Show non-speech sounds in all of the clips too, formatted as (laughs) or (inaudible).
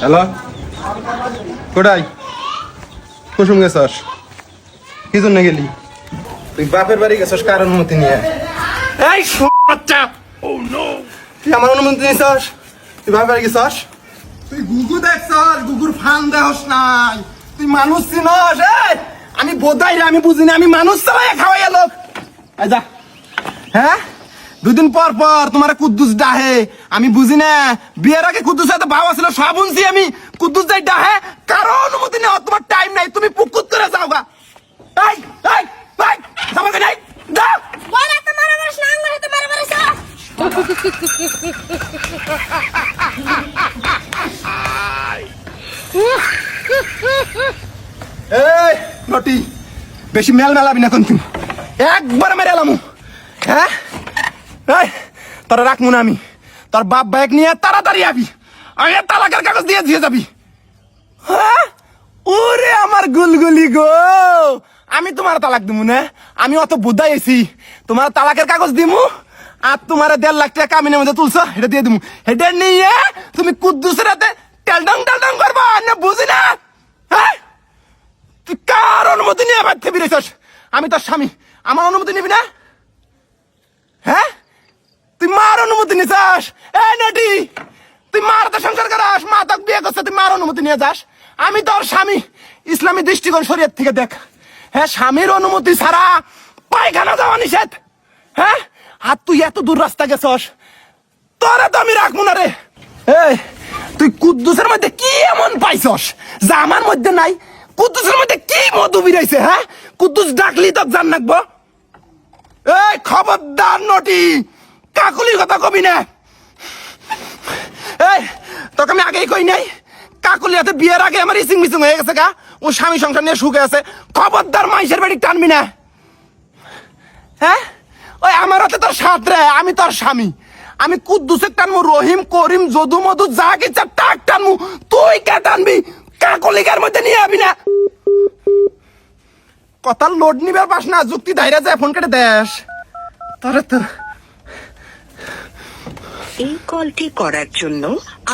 Hello? কোটাই কুসুম গেছস? কি জন্য গেলি? তুই বাপের বাড়ি গেছস কার অনুমতি নিয়ে? এই বাচ্চা। তুই আমার অনুমতি নিছস? তুই বাপের বাড়ি গেছস? তুই গুগু দেখছস? গুগুর ফান দেহস নাই। তুই মানুষ চিনস? এই আমি বোধাই রে আমি বুঝিনি। আমি মানুষ চালাই খাওয়াই লোক। যা। হ্যাঁ? দুদিন পর পর তোমার কুদ্দুস ডাহে। আমি বুঝি না বিয়ের আগে কুদ্দুস হয়তো বাবা ছিল সব শুনছি আমি। কুদ্দুস যাই ডাহে কারও অনুমতি নেওয়া তোমার টাইম নাই তুমি পুকুত করে যাও গা এই এই এই আমাকে নাই যাও বল এত মারামারি না আঙ্গুল এত মারামারি এই নটি বেশি মেল মেলাবি না কিন্তু। একবার মেরে এলাম। হ্যাঁ? তোরা রাখব না আমি। তোর বাপ বাইক নিয়ে তাড়াতাড়ি আবি। আমি তালাকের কাগজ দিয়ে দিয়ে যাবি। হ্যাঁ? ওরে আমার গুলগুলি গো। আমি তোমার তালাক দিমু না? আমি অত বুদ্ধাই এসি তোমার তালাকের কাগজ দিমু, আর তোমার দেড় লাখ টাকা কামিনের মধ্যে তুলছো এটা দিয়ে দিমু। এটা নিয়ে তুমি কুদ্দুসের হাতে টেলডং টেলডং করবা, না বুঝি না? হ্যাঁ? তুই কার অনুমতি নিয়ে বাড়তে বেরিয়েছস? আমি তোর স্বামী। আমার অনুমতি নিবি না? হ্যাঁ? তুই মার অনুমতি নিছাস এ নাটি তুই মার তো সংসার করাস, মা তোকে বিয়ে করছে, তুই মার অনুমতি নিয়ে যাস। আমি তোর স্বামী, ইসলামী দৃষ্টিকোণ শরীয়ত থেকে দেখ। হ্যাঁ স্বামীর অনুমতি ছাড়া পায়খানা যাওয়া নিষেধ। হ্যাঁ আর তুই এত দূর রাস্তা গেছস, তোরা তো আমি রাখব না রে। এই, তুই কুদ্দুসের মধ্যে কি এমন পাইছস যা আমার মধ্যে নাই? কুদ্দুসের মধ্যে কি মধু বিরাইছে হ্যাঁ? কুদ্দুস ডাকলি তো জান রাখব এই, খবরদার নটি কাকুলির কথা কবি না। এই, তোকে আমি আগেই কই নাই? কাকুলি হাতে বিয়ের আগে আমার ইসিং মিসিং হয়ে গেছে গা। ও স্বামী সংসার নিয়ে সুখে আছে। খবরদার মাইসের বাড়ি টানবি না। হ্যাঁ? ওই আমার হাতে তোর সাথ রে, আমি তোর স্বামী। আমি কুদ্দুসে টানমু রহিম, করিম, যদু, মধু, যা কিচ্ছা টাক টানমু তুই কে টানবি? কাকলিকার মধ্যে নিয়ে আবি না। কথা লোড নিবার পাস না, যুক্তি ধাইরা যায়, ফোন কেটে দেশ। তোরে তো এই কলটি করার জন্য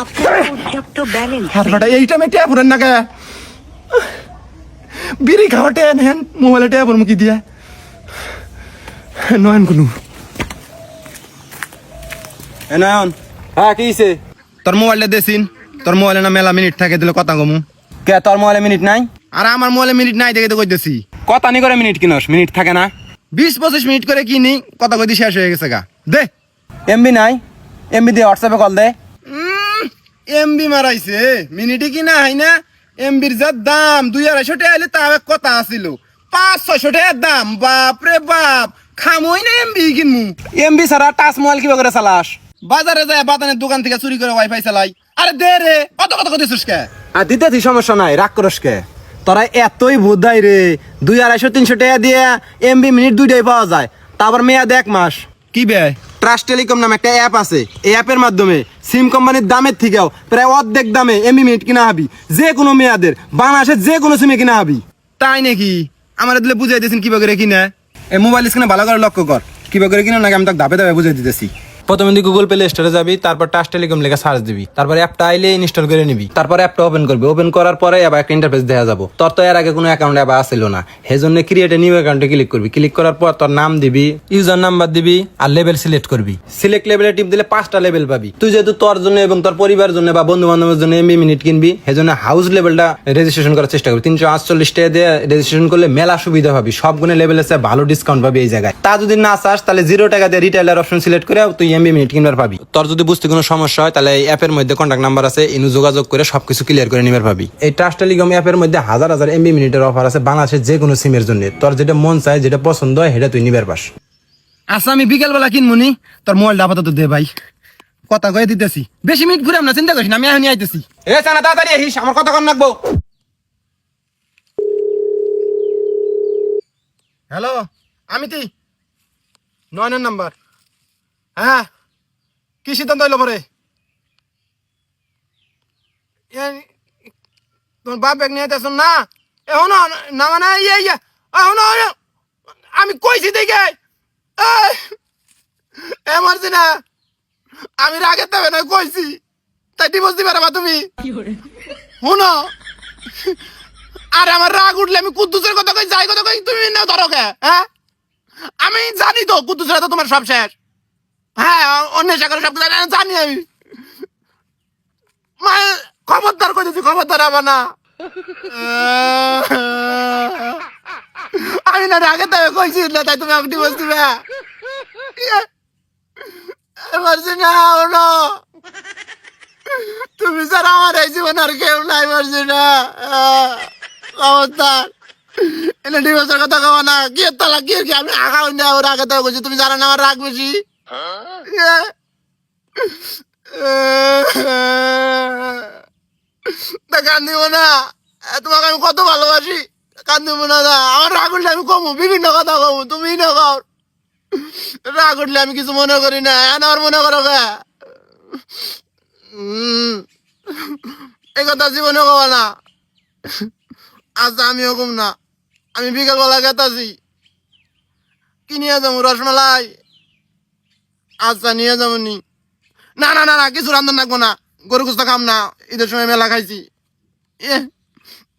আপনার পর্যাপ্ত ব্যালেন্স হাত ফাটা এইটা আমি ট্যাপ ফুরেন না কে? বিড়ি খাওয়া ট্যান হ্যান মোবাইলে ট্যাপ মুখি দিয়া। নয়ন কোনো। এ নয়ন। হ্যাঁ কি হইছে? তোর মোবাইলটা দেছিন তোর মোবাইলে না মেলা মিনিট থাকে দিলে কথা কমু। কে তোর মোবাইলে মিনিট নাই? আর আমার মোবাইলে মিনিট নাই দেখে তো কইতেছি। কথা নি করে মিনিট কিনস মিনিট থাকে না। বিশ পঁচিশ মিনিট করে কিনি কথা কইতে শেষ হয়ে গেছে গা। দে। এমবি নাই? এমবি দিয়ে হোয়াটসঅ্যাপে কল দে। এমবি মারাইছে। মিনিটে কি না হয় না? এমবির যা দাম দুই আড়াইশো টাকা হলে তাও এক কথা আছিল। পাঁচ ছয়শো টাকার দাম বাপ রে বাপ। খামই না এমবি কিনমু। এমবি ছাড়া টাচ মোবাইল কীভাবে করে চালাস। বাজারে যায় বাতানের দোকান থেকে চুরি করে ওয়াইফাই চালাই। আরে দে রে কত কত কত কে? আর দিতে তুই সমস্যা নাই রাগ করস কে? তোরা এতই বোধাই রে দুই আড়াইশো তিনশো টাকা দিয়ে এমবি মিনিট দুইটাই পাওয়া যায়। তারপর মেয়াদ দেখ মাস। কি বে ট্রাস্ট টেলিকম নামে একটা অ্যাপ আছে। এই অ্যাপের মাধ্যমে সিম কোম্পানির দামের থেকেও প্রায় অর্ধেক দামে এমবি মিনিট কিনা হবি। যে কোনো মেয়াদের, বাংলাদেশের যে কোনো সিমে কিনা হবি। তাই নাকি? আমার দিলে বুঝাই দিয়েছেন কীভাবে করে কিনা? এই মোবাইল স্ক্রিনে ভালো করে লক্ষ্য কর। কীভাবে করে কিনা নাকি আমি তাকে ধাপে ধাপে বুঝাই দিতেছি। প্রথমে তুই গুগল প্লে স্টোরে যাবি, তারপর টাচ টেলিকম লেখা সার্চ দিবি, তারপর অ্যাপটা আইলে ইনস্টল করে নিবি, তারপর অ্যাপটা ওপেন করবি ওপেন করার পরে আবার একটা ইন্টারফেস দেখা যাব। তোর তো এর আগে কোনো অ্যাকাউন্ট অ্যাপ আসছিল না সেই জন্য ক্রিয়েট নিউ অ্যাকাউন্টে ক্লিক করবি। ক্লিক করার পর তোর নাম দিবি ইউজার নাম্বার দিবি আর লেভেল সিলেক্ট করবি। সিলেক্ট লেভেলে টিপ দিলে পাঁচটা লেভেল পাবি। তুই যেহেতু তোর জন্য এবং তোর পরিবারের জন্য বা বন্ধু বান্ধবের জন্য এমবি মিনিট কিনবি সেই জন্য হাউস লেভেলটা রেজিস্ট্রেশন করার চেষ্টা করবি। তিনশো আটচল্লিশ টাকা দিয়ে রেজিস্ট্রেশন করলে মেলা সুবিধা পাবি। সব গুণে লেভেলের চেয়ে ভালো ডিসকাউন্ট পাবি এই জায়গায়। তা যদি না চাস, তাহলে জিরো টাকা দিয়ে রিটেলার অপশন সিলেক্ট করে তুই এমবি মিনিট কিনবার পাবি। তোর যদি বুঝতে কোনো সমস্যা হয় তাহলে এই অ্যাপের মধ্যে কন্ট্যাক্ট নাম্বার আছে ইনু যোগাযোগ করে সবকিছু ক্লিয়ার করে নিবার পাবি। এই ট্রাস্ট টেলিকম অ্যাপের মধ্যে হাজার হাজার এমবি মিনিটের অফার আছে বাংলাদেশের যে কোনো সিমের জন্য। তোর যেটা মন চায় যেটা পছন্দ হয় সেটা তুই নিবার পাস। আচ্ছা আমি বিকেল বেলা কিনবো নি। তোর মোবাইলটা আপাতত দে ভাই। কথা কয়ে দিতেছি। বেশি মিনিট ঘুরে না চিন্তা করিস না আমি এখনই আইতেছি। এ চানা তাড়াতাড়ি আহিস আমার কথা কন রাখব হ্যালো আমি কি? নয়নের নাম্বার। হ্যাঁ? কি সিদ্ধান্ত হইল পরে? তোমার বাপ ব্যাগ নিয়ে আসুন না? এখন না মানে ইয়ে ইয়ে এখন আমি কইছি দেখে। এমার্জি না আমি রাগের তবে না কইছি। তাই ডিভোর্স দিবে বা তুমি। শুনো। আরে আমার রাগ উঠলে আমি কুদ্দুসের কথা কই যাই কথা কই তুমি না ধরো কে হ্যাঁ? আমি জানি তো কুদ্দুসের তো তোমার সব শেষ। হ্যাঁ অন্য সাগরে সব কিছু জানি আমি। মা খবরদার করে দিচ্ছি খবরদার আমার না। আমি না রাগে তবে কইছি না, তাই তুমি আমাকে ডিভোর্স দিবে। মারছি না ওনো তুমি স্যার আমার এই জীবন আর কেউ নাই মারছি না। খবরদার। এনে ডিভোর্সের কথা কব না, কি তালা কি কি? আমি আগা না, ওর আগে তো কইছি, তুমি জানো না আমার রাগ বেশি। তা (laughs) কান্দিব না। তোমাকে আমি কত ভালোবাসি। কান্দিব না দা আমার রাগ উঠলে আমি কমু। বিভিন্ন কথা কমু। তুমি না কর রাগ উঠলে আমি কিছু মনে করি না। আর মনে করো এই কথা জীবনে কব না। আচ্ছা আমিও কম না। আমি বিকেলবেলা গেতাছি কি নিয়ে যাব? রসমালাই? আচ্ছা নিয়ে যাব নি, না না না, কিছু রান্ধন রাখব না। গরু কুস্তা খাম না, ঈদের সময় মেলা খাইছি। এ,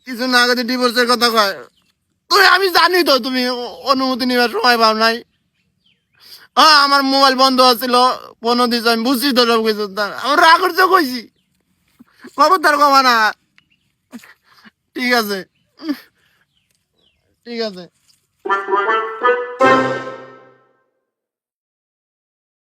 কিছু না আগে ডিভোর্সের কথা কয়। তুমি আমি জানি তো, তুমি অনুমতি নেওয়ার সময় পাও নাই। হ্যাঁ আমার মোবাইল বন্ধ আছিল, ফোনও দিছ, আমি বুঝছি তো সব কিছু আমার রাগ করছে, কইছি। খবরদার কমা না। ঠিক আছে। ঠিক আছে।